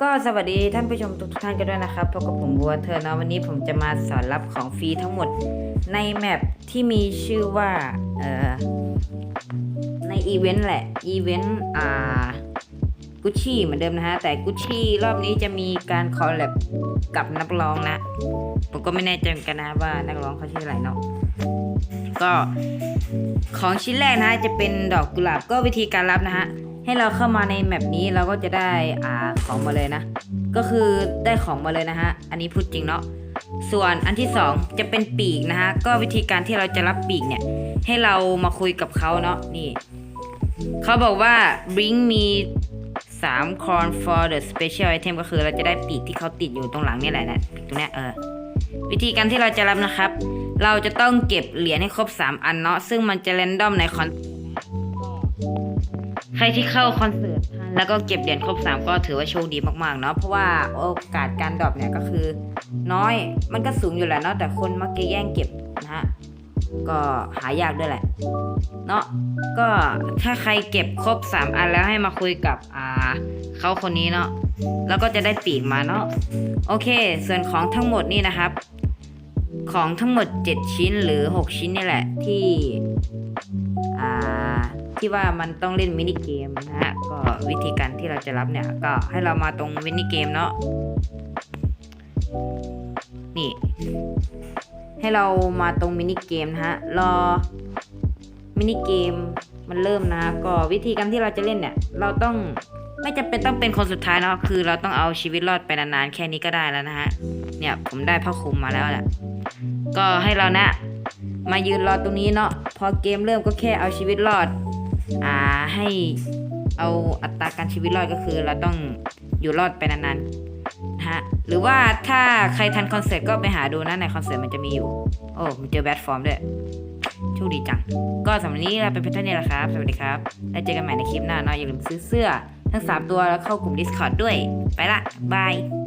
ก็สวัสดีท่านผู้ชมทุกท่านกันด้วยนะครับพบกับผมบัวเธอเนาะวันนี้ผมจะมาสอนรับของฟรีทั้งหมดในแมปที่มีชื่อว่าเอ่อในอีเวนต์แหละอีเวนต์อ่ากุชชี่เหมือนเดิมนะฮะ แต่กุชชี่รอบนี้จะมีการคอลแลบกับนักร้องนะ ผมก็ไม่แน่ใจเหมือนกันนะว่านักร้องเขาชื่ออะไรเนาะก็ของชิ้นแรกนะฮะจะเป็นดอกกุหลาบก็วิธีการรับนะฮะ ให้เราเข้ามาในแมปนี้เราก็จะได้อ่าของมาเลยนะ ก็คือได้ของมาเลยนะฮะ อันนี้พูดจริงเนาะ ส่วนอันที่สองจะเป็นปีกนะฮะ ก็วิธีการที่เราจะรับปีกเนี่ย ให้เรามาคุยกับเขาเนาะ นี่ เขาบอกว่า bring me 3 corn for the special item ก็คือเราจะได้ปีกที่เขาติดอยู่ตรงหลังนี่แหละนะ ปีกตรงนี้เออ วิธีการที่เราจะรับนะครับ เราจะต้องเก็บเหรียญให้ครบ 3 อันเนาะ ซึ่งมันจะเรนดอมในคอน ใครที่เข้าคอนเสิร์ตแล้วก็เก็บเหรียญครบ 3 ก็ถือว่าโชคดีมากๆเนาะเพราะว่าโอกาสการดรอปเนี่ยก็คือ น้อยมันก็สูงอยู่แหละเนาะแต่คนมักจะแย่งเก็บนะฮะก็หายากด้วยแหละ เนาะก็ถ้าใครเก็บครบ 3 อันแล้วให้มาคุยกับอ่าเขาคนนี้เนาะแล้วก็จะได้ปีกมาเนาะโอเค ส่วนของทั้งหมดนี่นะครับ ของทั้งหมด 7 ชิ้นหรือ 6 ชิ้นนี่แหละ ที่ ที่ว่ามันต้องเล่นมินิเกมนะฮะก็วิธีการที่เราจะรับเนี่ย ก็ให้เรามาตรงมินิเกมเนาะนี่ ให้เรามาตรงมินิเกมนะฮะรอมินิเกมมันเริ่มนะก็วิธีการที่เราจะเล่นเนี่ย เราต้องไม่จำเป็นต้องเป็นคนสุดท้ายเนาะคือเราต้องเอาชีวิตรอดไปนานๆแค่นี้ก็ได้แล้วนะฮะเนี่ยผมได้ผ้าคลุมมาแล้วแหละก็ให้เรานะมายืนรอตรงนี้เนาะพอเกมเริ่มก็แค่เอาชีวิตรอด อ่าให้เอาอัตราการชีวิตรอดก็คือ เราต้องอยู่รอดไปนานๆนะฮะหรือว่าถ้าใครทันคอนเสิร์ตก็ไปหาดูนะในคอนเสิร์ตมันจะมีอยู่ โอ้มันเจอแบทฟอร์มด้วยโชคดีจัง ก็สำหรับวันนี้เราเป็นเพื่อนนี้แหละครับ สวัสดีครับ แล้วเจอกันใหม่ในคลิปหน้าเนาะอย่าลืมซื้อเสื้อ ทั้ง 3 ตัวแล้วเข้ากลุ่ม Discord ด้วย ไปละบาย